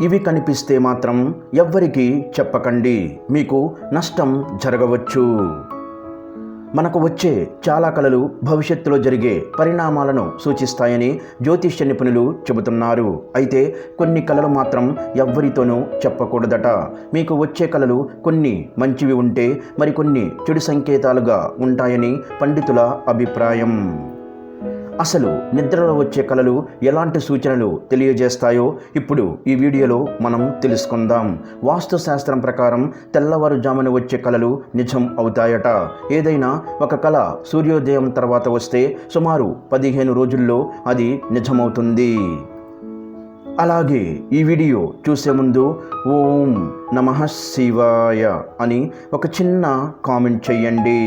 ఇవి కనిపిస్తే మాత్రం ఎవ్వరికీ చెప్పకండి. మీకు నష్టం జరగవచ్చు. మనకు వచ్చే చాలా కళలు భవిష్యత్తులో జరిగే పరిణామాలను సూచిస్తాయని జ్యోతిష్య నిపుణులు చెబుతున్నారు. అయితే కొన్ని కళలు మాత్రం ఎవ్వరితోనూ చెప్పకూడదట. మీకు వచ్చే కళలు కొన్ని మంచివి ఉంటే మరికొన్ని చెడు సంకేతాలుగా ఉంటాయని పండితుల అభిప్రాయం. అసలు నిద్రలో వచ్చే కళలు ఎలాంటి సూచనలు తెలియజేస్తాయో ఇప్పుడు ఈ వీడియోలో మనం తెలుసుకుందాం. వాస్తు శాస్త్రం ప్రకారం తెల్లవారుజామున వచ్చే కళలు నిజం అవుతాయట. ఏదైనా ఒక కళ సూర్యోదయం తర్వాత వస్తే సుమారు పదిహేను రోజుల్లో అది నిజమవుతుంది. అలాగే ఈ వీడియో చూసే ముందు ఓం నమ శివాయ అని ఒక చిన్న కామెంట్ చెయ్యండి.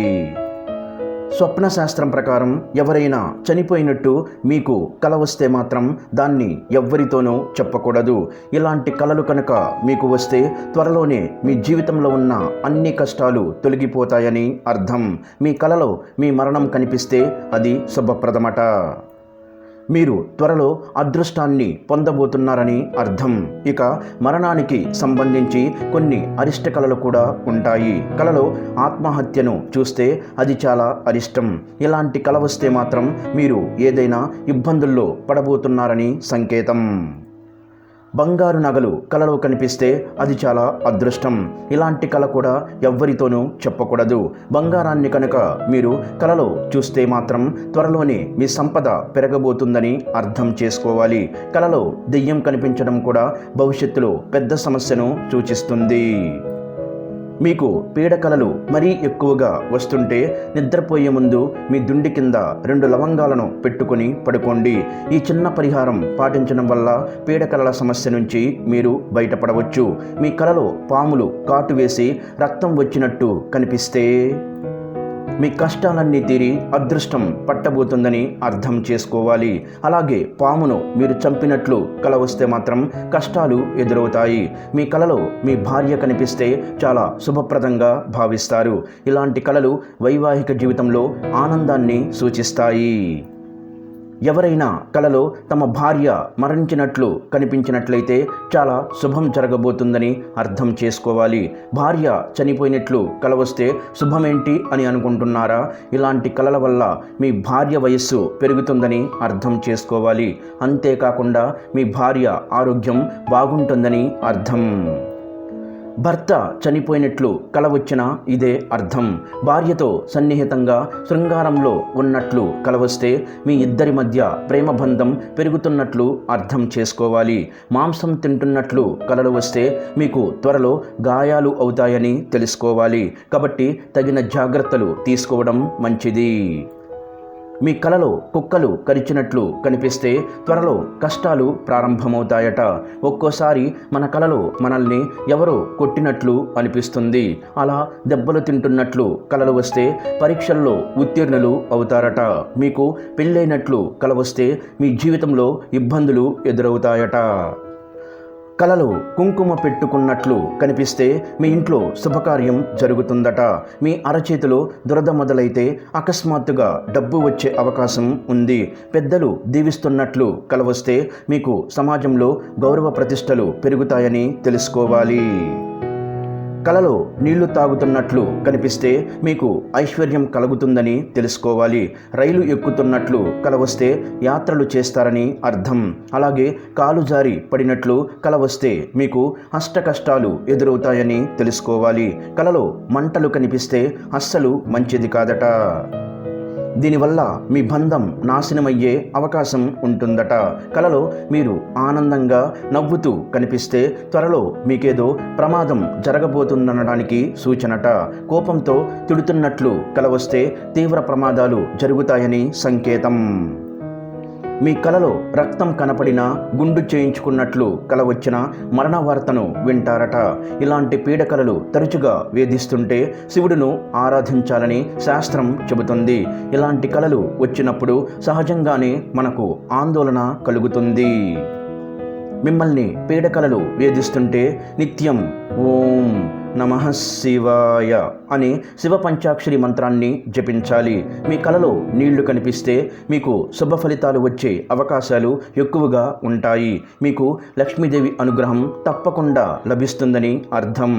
స్వప్న శాస్త్రం ప్రకారం ఎవరైనా చనిపోయినట్టు మీకు కల వస్తే మాత్రం దాన్ని ఎవ్వరితోనూ చెప్పకూడదు. ఇలాంటి కలలు కనుక మీకు వస్తే త్వరలోనే మీ జీవితంలో ఉన్న అన్ని కష్టాలు తొలగిపోతాయని అర్థం. మీ కలలో మీ మరణం కనిపిస్తే అది శుభప్రదమట. మీరు త్వరలో అదృష్టాన్ని పొందబోతున్నారని అర్థం. ఇక మరణానికి సంబంధించి కొన్ని అరిష్ట కళలు కూడా ఉంటాయి. కళలో ఆత్మహత్యను చూస్తే అది చాలా అరిష్టం. ఇలాంటి కళ వస్తే మాత్రం మీరు ఏదైనా ఇబ్బందుల్లో పడబోతున్నారని సంకేతం. బంగారు నగలు కలలో కనిపిస్తే అది చాలా అదృష్టం. ఇలాంటి కళ కూడా ఎవ్వరితోనూ చెప్పకూడదు. బంగారాన్ని కనుక మీరు కలలో చూస్తే మాత్రం త్వరలోనే మీ సంపద పెరగబోతుందని అర్థం చేసుకోవాలి. కలలో దెయ్యం కనిపించడం కూడా భవిష్యత్తులో పెద్ద సమస్యను సూచిస్తుంది. మీకు పీడకలలు మరీ ఎక్కువగా వస్తుంటే నిద్రపోయే ముందు మీ దుండి కింద రెండు లవంగాలను పెట్టుకొని పడుకోండి. ఈ చిన్న పరిహారం పాటించడం వల్ల పీడకలల సమస్య నుంచి మీరు బయటపడవచ్చు. మీ కలలో పాములు కాటు వేసి రక్తం వచ్చినట్టు కనిపిస్తే మీ కష్టాలన్నీ తీరి అదృష్టం పట్టబోతుందని అర్థం చేసుకోవాలి. అలాగే పామును మీరు చంపినట్లు కల వస్తే మాత్రం కష్టాలు ఎదురవుతాయి. మీ కలలో మీ భార్య కనిపిస్తే చాలా శుభప్రదంగా భావిస్తారు. ఇలాంటి కళలు వైవాహిక జీవితంలో ఆనందాన్ని సూచిస్తాయి. ఎవరైనా కలలో తమ భార్య మరణించినట్లు కనిపించినట్లయితే చాలా శుభం జరగబోతుందని అర్థం చేసుకోవాలి. భార్య చనిపోయినట్లు కల వస్తే శుభమేంటి అని అనుకుంటున్నారా? ఇలాంటి కలల వల్ల మీ భార్య వయస్సు పెరుగుతుందని అర్థం చేసుకోవాలి. అంతేకాకుండా మీ భార్య ఆరోగ్యం బాగుంటుందని అర్థం. భర్త చనిపోయినట్లు కల వచ్చిన ఇదే అర్థం. భార్యతో సన్నిహితంగా శృంగారంలో ఉన్నట్లు కలవస్తే మీ ఇద్దరి మధ్య ప్రేమబంధం పెరుగుతున్నట్లు అర్థం చేసుకోవాలి. మాంసం తింటున్నట్లు కలలు వస్తే మీకు త్వరలో గాయాలు అవుతాయని తెలుసుకోవాలి. కాబట్టి తగిన జాగ్రత్తలు తీసుకోవడం మంచిది. మీ కలలో కుక్కలు కరిచినట్లు కనిపిస్తే త్వరలో కష్టాలు ప్రారంభమవుతాయట. ఒక్కోసారి మన కలలో మనల్ని ఎవరో కొట్టినట్లు అనిపిస్తుంది. అలా దెబ్బలు తింటున్నట్లు కలలు వస్తే పరీక్షల్లో ఉత్తీర్ణులు అవుతారట. మీకు పెళ్ళైనట్లు కల వస్తే మీ జీవితంలో ఇబ్బందులు ఎదురవుతాయట. కలలు కుంకుమ పెట్టుకున్నట్లు కనిపిస్తే మీ ఇంట్లో శుభకార్యం జరుగుతుందట. మీ అరచేతిలో దురద మొదలైతే అకస్మాత్తుగా డబ్బు వచ్చే అవకాశం ఉంది. పెద్దలు దీవిస్తున్నట్లు కలవస్తే మీకు సమాజంలో గౌరవ ప్రతిష్టలు పెరుగుతాయని తెలుసుకోవాలి. కలలో నీళ్ళు తాగుతున్నట్లు కనిపిస్తే మీకు ఐశ్వర్యం కలుగుతుందని తెలుసుకోవాలి. రైలు ఎక్కుతున్నట్లు కల వస్తే యాత్రలు చేస్తారని అర్థం. అలాగే కాలు జారి పడినట్లు కల వస్తే మీకు అష్ట కష్టాలు ఎదురవుతాయని తెలుసుకోవాలి. కలలో మంటలు కనిపిస్తే అస్సలు మంచిది కాదట. దీనివల్ల మీ బంధం నాశనమయ్యే అవకాశం ఉంటుందట. కలలో మీరు ఆనందంగా నవ్వుతూ కనిపిస్తే త్వరలో మీకేదో ప్రమాదం జరగబోతుందనడానికి సూచనట. కోపంతో తిడుతున్నట్లు కల వస్తే తీవ్ర ప్రమాదాలు జరుగుతాయని సంకేతం. మీ కలలో రక్తం కనపడినా గుండు చేయించుకున్నట్లు కల వచ్చిన మరణ వార్తను వింటారట. ఇలాంటి పీడకలలు తరచుగా వేధిస్తుంటే శివుడును ఆరాధించాలని శాస్త్రం చెబుతుంది. ఇలాంటి కలలు వచ్చినప్పుడు సహజంగానే మనకు ఆందోళన కలుగుతుంది. మిమ్మల్ని పీడకలలు వేధిస్తుంటే నిత్యం ఓం నమ శివాయ అని శివ పంచాక్షరి మంత్రాన్ని జపించాలి. మీ కలలో నీళ్ళు కనిపిస్తే మీకు శుభ ఫలితాలు వచ్చే అవకాశాలు ఎక్కువగా ఉంటాయి. మీకు లక్ష్మీదేవి అనుగ్రహం తప్పకుండా లభిస్తుందని అర్థం.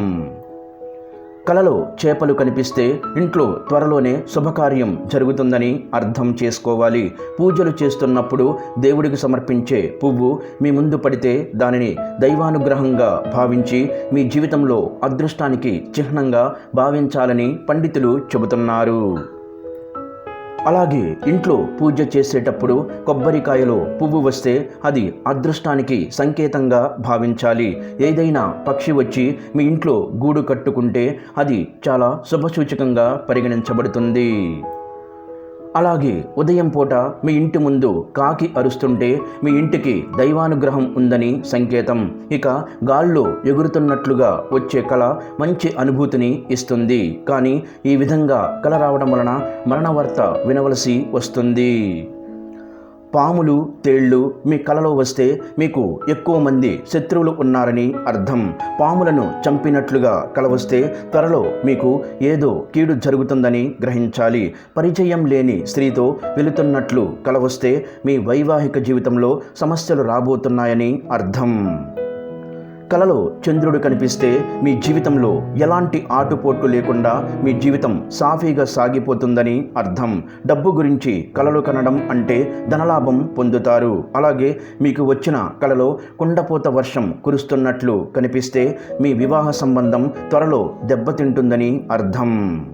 కలలో చేపలు కనిపిస్తే ఇంట్లో త్వరలోనే శుభకార్యం జరుగుతుందని అర్థం చేసుకోవాలి. పూజలు చేస్తున్నప్పుడు దేవుడికి సమర్పించే పువ్వు మీ ముందు పడితే దానిని దైవానుగ్రహంగా భావించి మీ జీవితంలో అదృష్టానికి చిహ్నంగా భావించాలని పండితులు చెబుతున్నారు. అలాగే ఇంట్లో పూజ చేసేటప్పుడు కొబ్బరికాయలో పువ్వు వస్తే అది అదృష్టానికి సంకేతంగా భావించాలి. ఏదైనా పక్షి వచ్చి మీ ఇంట్లో గూడు కట్టుకుంటే అది చాలా శుభసూచకంగా పరిగణించబడుతుంది. అలాగే ఉదయం పూట మీ ఇంటి ముందు కాకి అరుస్తుంటే మీ ఇంటికి దైవానుగ్రహం ఉందని సంకేతం. ఇక గాల్లో ఎగురుతున్నట్లుగా వచ్చే కళ మంచి అనుభూతిని ఇస్తుంది. కానీ ఈ విధంగా కళ రావడం వలన మరణవార్త వినవలసి వస్తుంది. పాములు తేళ్ళు మీ కలలో వస్తే మీకు ఎక్కువ మంది శత్రువులు ఉన్నారని అర్థం. పాములను చంపినట్లుగా కల వస్తే త్వరలో మీకు ఏదో కీడు జరుగుతుందని గ్రహించాలి. పరిచయం లేని స్త్రీతో వెళుతున్నట్లు కల వస్తే మీ వైవాహిక జీవితంలో సమస్యలు రాబోతున్నాయని అర్థం. కలలో చంద్రుడు కనిపిస్తే మీ జీవితంలో ఎలాంటి ఆటుపోట్లు లేకుండా మీ జీవితం సాఫీగా సాగిపోతుందని అర్థం. డబ్బు గురించి కలలు కనడం అంటే ధనలాభం పొందుతారు. అలాగే మీకు వచ్చిన కలలో కుండపోత వర్షం కురుస్తున్నట్లు కనిపిస్తే మీ వివాహ సంబంధం త్వరలో దెబ్బతింటుందని అర్థం.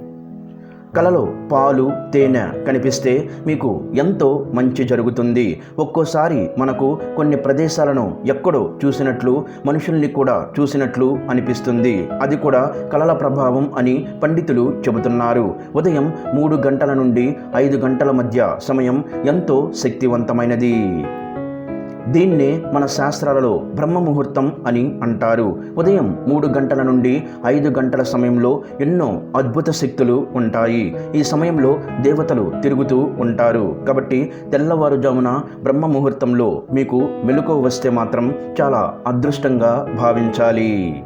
కలలో పాలు తేనె కనిపిస్తే మీకు ఎంతో మంచి జరుగుతుంది. ఒక్కోసారి మనకు కొన్ని ప్రదేశాలను ఎక్కడో చూసినట్లు మనుషుల్ని కూడా చూసినట్లు అనిపిస్తుంది. అది కూడా కలల ప్రభావం అని పండితులు చెబుతున్నారు. ఉదయం మూడు గంటల నుండి ఐదు గంటల మధ్య సమయం ఎంతో శక్తివంతమైనది. దీన్నే మన శాస్త్రాలలో బ్రహ్మ ముహూర్తం అని అంటారు. ఉదయం మూడు గంటల నుండి ఐదు గంటల సమయంలో ఎన్నో అద్భుత శక్తులు ఉంటాయి. ఈ సమయంలో దేవతలు తిరుగుతూ ఉంటారు. కాబట్టి తెల్లవారుజామున బ్రహ్మ ముహూర్తంలో మీకు మెలకువ వస్తే మాత్రం చాలా అదృష్టంగా భావించాలి.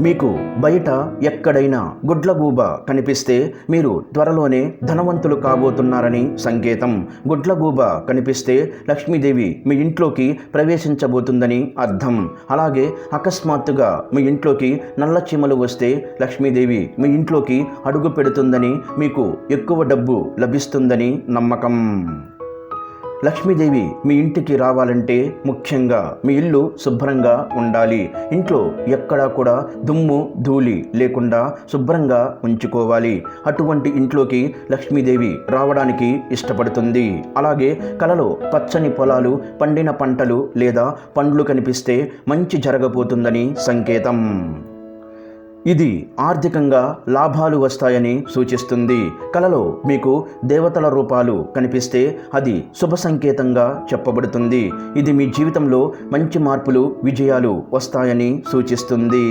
మీకు బయట ఎక్కడైనా గుడ్లగూబ కనిపిస్తే మీరు త్వరలోనే ధనవంతులు కాబోతున్నారని సంకేతం. గుడ్లగూబ కనిపిస్తే లక్ష్మీదేవి మీ ఇంట్లోకి ప్రవేశించబోతుందని అర్థం. అలాగే అకస్మాత్తుగా మీ ఇంట్లోకి నల్ల చీమలు వస్తే లక్ష్మీదేవి మీ ఇంట్లోకి అడుగు పెడుతుందని మీకు ఎక్కువ డబ్బు లభిస్తుందని నమ్మకం. లక్ష్మీదేవి మీ ఇంటికి రావాలంటే ముఖ్యంగా మీ ఇల్లు శుభ్రంగా ఉండాలి. ఇంట్లో ఎక్కడా కూడా దుమ్ము ధూళి లేకుండా శుభ్రంగా ఉంచుకోవాలి. అటువంటి ఇంట్లోకి లక్ష్మీదేవి రావడానికి ఇష్టపడుతుంది. అలాగే కలలో పచ్చని పొలాలు పండిన పంటలు లేదా పండ్లు కనిపిస్తే మంచి జరగబోతుందని సంకేతం. ఇది ఆర్థికంగా లాభాలు వస్తాయని సూచిస్తుంది. కలలో మీకు దేవతల రూపాలు కనిపిస్తే అది శుభ సంకేతంగా చెప్పబడుతుంది. ఇది మీ జీవితంలో మంచి మార్పులు విజయాలు వస్తాయని సూచిస్తుంది.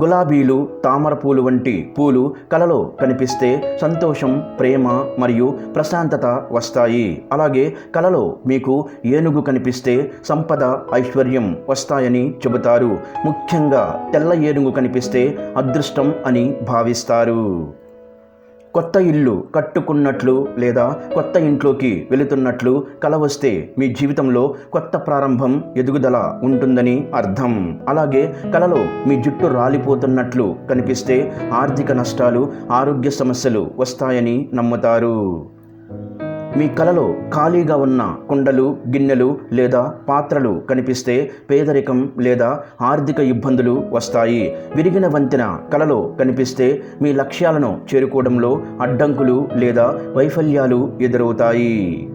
గులాబీలు తామర పూలు వంటి పూలు కలలో కనిపిస్తే సంతోషం ప్రేమ మరియు ప్రశాంతత వస్తాయి. అలాగే కలలో మీకు ఏనుగు కనిపిస్తే సంపద ఐశ్వర్యం వస్తాయని చెబుతారు. ముఖ్యంగా తెల్ల ఏనుగు కనిపిస్తే అదృష్టం అని భావిస్తారు. కొత్త ఇల్లు కట్టుకున్నట్లు లేదా కొత్త ఇంట్లోకి వెళుతున్నట్లు కల వస్తే మీ జీవితంలో కొత్త ప్రారంభం ఎదుగుదల ఉంటుందని అర్థం. అలాగే కలలో మీ జుట్టు రాలిపోతున్నట్లు కనిపిస్తే ఆర్థిక నష్టాలు ఆరోగ్య సమస్యలు వస్తాయని నమ్ముతారు. మీ కలలో ఖాళీగా ఉన్న కుండలు గిన్నెలు లేదా పాత్రలు కనిపిస్తే పేదరికం లేదా ఆర్థిక ఇబ్బందులు వస్తాయి. విరిగిన వంతెన కలలో కనిపిస్తే మీ లక్ష్యాలను చేరుకోవడంలో అడ్డంకులు లేదా వైఫల్యాలు ఎదురవుతాయి.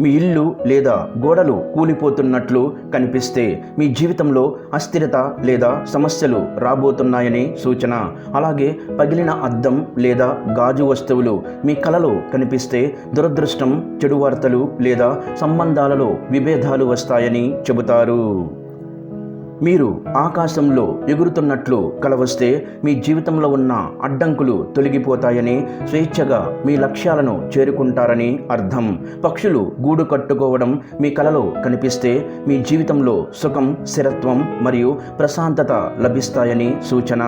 మీ ఇల్లు లేదా గోడలు కూలిపోతున్నట్లు కనిపిస్తే మీ జీవితంలో అస్థిరత లేదా సమస్యలు రాబోతున్నాయని సూచన. అలాగే పగిలిన అద్దం లేదా గాజు వస్తువులు మీ కలలో కనిపిస్తే దురదృష్టం చెడు వార్తలు లేదా సంబంధాలలో విభేదాలు వస్తాయని చెబుతారు. మీరు ఆకాశంలో ఎగురుతున్నట్లు కలవస్తే మీ జీవితంలో ఉన్న అడ్డంకులు తొలగిపోతాయని స్వేచ్ఛగా మీ లక్ష్యాలను చేరుకుంటారని అర్థం. పక్షులు గూడు కట్టుకోవడం మీ కలలో కనిపిస్తే మీ జీవితంలో సుఖం స్థిరత్వం మరియు ప్రశాంతత లభిస్తాయని సూచన.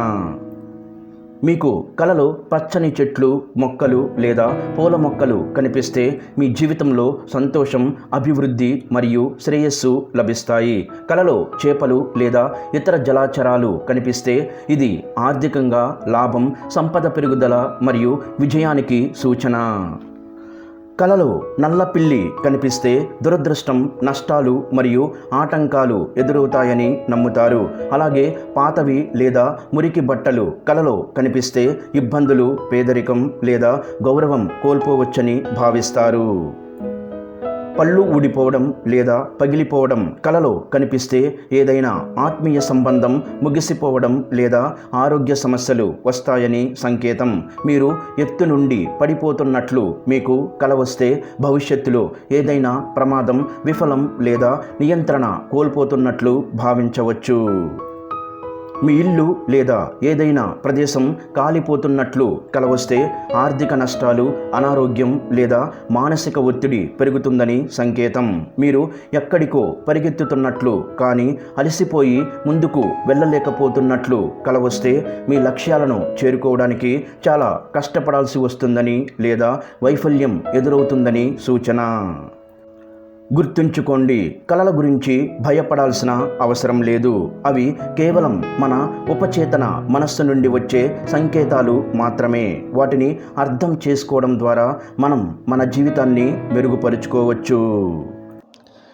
మీకు కలలో పచ్చని చెట్లు మొక్కలు లేదా పూల మొక్కలు కనిపిస్తే మీ జీవితంలో సంతోషం అభివృద్ధి మరియు శ్రేయస్సు లభిస్తాయి. కలలో చేపలు లేదా ఇతర జలాచరాలు కనిపిస్తే ఇది ఆర్థికంగా లాభం సంపద పెరుగుదల మరియు విజయానికి సూచన. కలలో నల్లపిల్లి కనిపిస్తే దురదృష్టం నష్టాలు మరియు ఆటంకాలు ఎదురవుతాయని నమ్ముతారు. అలాగే పాతవి లేదా మురికి బట్టలు కలలో కనిపిస్తే ఇబ్బందులు పేదరికం లేదా గౌరవం కోల్పోవచ్చని భావిస్తారు. పళ్ళు ఊడిపోవడం లేదా పగిలిపోవడం కలలో కనిపిస్తే ఏదైనా ఆత్మీయ సంబంధం ముగిసిపోవడం లేదా ఆరోగ్య సమస్యలు వస్తాయని సంకేతం. మీరు ఎత్తు నుండి పడిపోతున్నట్లు మీకు కల వస్తే భవిష్యత్తులో ఏదైనా ప్రమాదం విఫలం లేదా నియంత్రణ కోల్పోతున్నట్లు భావించవచ్చు. మీ ఇల్లు లేదా ఏదైనా ప్రదేశం కాలిపోతున్నట్లు కలవస్తే ఆర్థిక నష్టాలు అనారోగ్యం లేదా మానసిక ఒత్తిడి పెరుగుతుందని సంకేతం. మీరు ఎక్కడికో పరిగెత్తుతున్నట్లు కానీ అలసిపోయి ముందుకు వెళ్ళలేకపోతున్నట్లు కలవస్తే మీ లక్ష్యాలను చేరుకోవడానికి చాలా కష్టపడాల్సి వస్తుందని లేదా వైఫల్యం ఎదురవుతుందని సూచన. గుర్తుంచుకోండి. కళల గురించి భయపడాల్సిన అవసరం లేదు. అవి కేవలం మన ఉపచేతన మనస్సు నుండి వచ్చే సంకేతాలు మాత్రమే. వాటిని అర్థం చేసుకోవడం ద్వారా మనం మన జీవితాన్ని మెరుగుపరుచుకోవచ్చు.